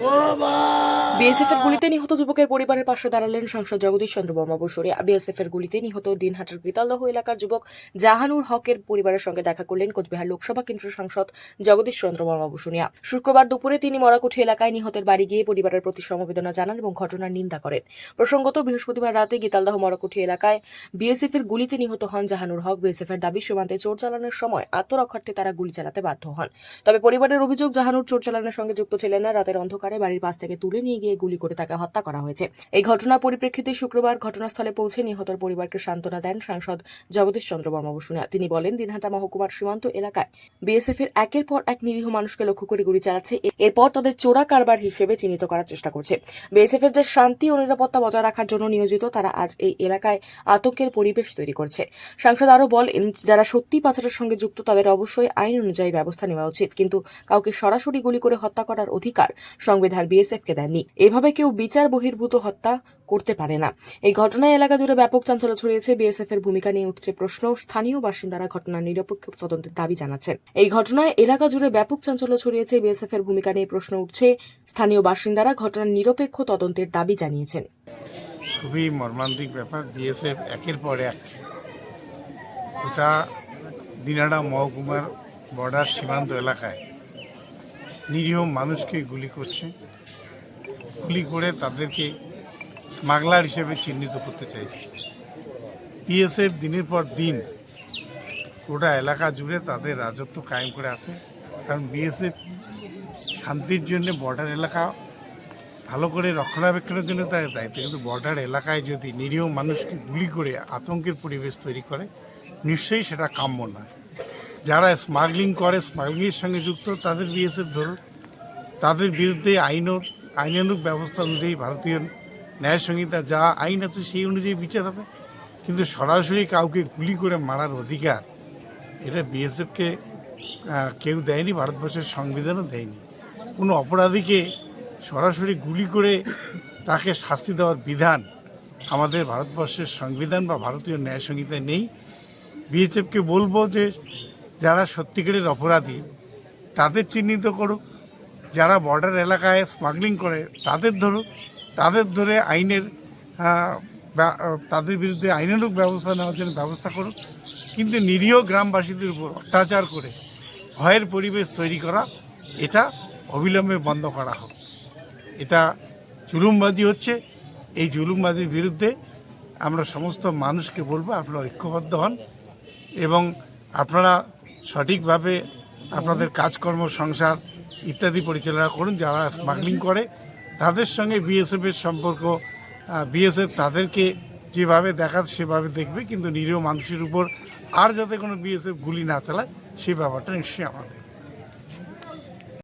ও মা। বিএসএফ এর গুলিতে নিহত যুবকের পরিবারের পাশে দাঁড়ালেন সাংসদ জগদীশ চন্দ্র বর্মা বসুরে বিএসএফ এর গুলিতে নিহত দিনহাটার গীতালদহ এলাকার যুবক জাহানুর হকের পরিবারের সঙ্গে দেখা করলেন কোচবিহার লোকসভা কেন্দ্রের সাংসদ জগদীশ চন্দ্র বর্মা বসুনিয়া শুক্রবার দুপুরে তিনি মরাকুঠি এলাকায় নিহতের বাড়ি গিয়ে পরিবারের প্রতি সমবেদনা জানান এবং ঘটনার নিন্দা করেন। প্রসঙ্গত, বৃহস্পতিবার রাতে গীতালদহ মরাকুঠি এলাকায় বিএসএফ এর গুলিতে নিহত হন জাহানুর হক। বিএসএফ এর দাবি, সীমান্তে চোর চালানোর সময় আত্মরক্ষার্থে তারা গুলি চালাতে বাধ্য হন। তবে পরিবারের অভিযোগ, জাহানুর চোর চালানোর সঙ্গে যুক্ত ছিলেন না। রাতের অন্ধকারে বাড়ির পাশ থেকে তুলে নিয়ে গিয়ে গুলি করে তাকে হত্যা করা হয়েছে। এই ঘটনার পরিপ্রেক্ষিতে শুক্রবার ঘটনাস্থলে পৌঁছে নিহতের পরিবারকে সান্ত্বনা দেন সাংসদ জগদীশ চন্দ্র বর্মবসুনিয়া তিনি বলেন, দিনহাটা মহকুমার সীমান্ত এলাকায় বিএসএফ এর একের পর এক নিরীহ মানুষকে লক্ষ্য করে গুলি চালাচ্ছে। এরপর তাদের চোরা কারবার হিসেবে চিহ্নিত করার চেষ্টা করছে। বিএসএফ এর যে শান্তি ও নিরাপত্তা বজায় রাখার জন্য নিয়োজিত, তারা আজ এই এলাকায় আতঙ্কের পরিবেশ তৈরি করছে। সাংসদ আরও বলেন, যারা সত্যি পাচারের সঙ্গে যুক্ত, তাদের অবশ্যই আইন অনুযায়ী ব্যবস্থা নেওয়া উচিত। কিন্তু কাউকে সরাসরি গুলি করে হত্যা করার অধিকার সংবিধান বিএসএফ কে দেননি। এভাবে কেউ বিচার বহির্ভূত হত্যা করতে পারে না। এই ঘটনায় এলাকা জুড়ে ব্যাপক চাঞ্চল্য ছড়িয়েছে, বিএসএফ এর ভূমিকা নিয়ে উঠছে প্রশ্ন। স্থানীয় বাসিন্দারা ঘটনার নিরপেক্ষ তদন্তের দাবি জানাচ্ছেন। এই ঘটনায় এলাকা জুড়ে ব্যাপক চাঞ্চল্য ছড়িয়েছে, বিএসএফ এর ভূমিকা নিয়ে প্রশ্ন উঠছে। স্থানীয় বাসিন্দারা ঘটনার নিরপেক্ষ তদন্তের দাবি জানিয়েছেন। খুবই মর্মান্তিক ব্যাপার, বিএসএফ একের পর এক। ওটা দিনাড়া মহকুমার বর্ডার সীমান্ত এলাকায় নিরীহ মানুষকে গুলি করছে। গুলি করে তাদেরকে স্মাগলার হিসেবে চিহ্নিত করতে চাইছে। বিএসএফ দিনের পর দিন গোটা এলাকা জুড়ে তাদের রাজত্ব কায়েম করে আছে। কারণ বিএসএফ শান্তির জন্য বর্ডার এলাকা ভালো করে রক্ষণাবেক্ষণের জন্য তাদের দায়িত্ব। কিন্তু বর্ডার এলাকায় যদি নিরীহ মানুষকে গুলি করে আতঙ্কের পরিবেশ তৈরি করে, নিশ্চয়ই সেটা কাম্য নয়। যারা স্মাগলিং করে, স্মাগলিংয়ের সঙ্গে যুক্ত, তাদের বিএসএফ ধরুন, তাদের বিরুদ্ধে আইনর আইনানুক ব্যবস্থা অনুযায়ী ভারতীয় ন্যায় সংহিতা যা আইন আছে সেই অনুযায়ী বিচার হবে। কিন্তু সরাসরি কাউকে গুলি করে মারার অধিকার, এটা বিএসএফকে কেউ দেয়নি, ভারতবর্ষের সংবিধানও দেয়নি। কোনো অপরাধীকে সরাসরি গুলি করে তাকে শাস্তি দেওয়ার বিধান আমাদের ভারতবর্ষের সংবিধান বা ভারতীয় ন্যায় সংহিতায় নেই। বিএসএফকে বলব যে, যারা সত্যিকারের অপরাধী, তাদের চিহ্নিত করুক যারা বর্ডার এলাকায় স্মাগলিং করে, তাদের ধরুক তাদের ধরে আইনের তাদের বিরুদ্ধে আইনানুক ব্যবস্থা নেওয়ার জন্য ব্যবস্থা করুক কিন্তু নিরীহ গ্রামবাসীদের উপর অত্যাচার করে ভয়ের পরিবেশ তৈরি করা, এটা অবিলম্বে বন্ধ করা হোক। এটা জুলুমবাজি হচ্ছে। এই জুলুমবাজির বিরুদ্ধে আমরা সমস্ত মানুষকে বলব, আপনারা ঐক্যবদ্ধ হন এবং আপনারা সঠিকভাবে আপনাদের কাজকর্ম, সংসার ইত্যাদি পরিচালনা করুন, যারা স্মাগলিং করে, তাদের সঙ্গে বিএসএফের সম্পর্ক বিএসএফ তাদেরকে যেভাবে দেখাচ্ছে সেভাবে দেখবে, কিন্তু নিরীহ মানুষের উপর আর যাতে কোনো বিএসএফ গুলি না চালায় সেই ব্যাপারটা নিশ্চয়ই আমাদের।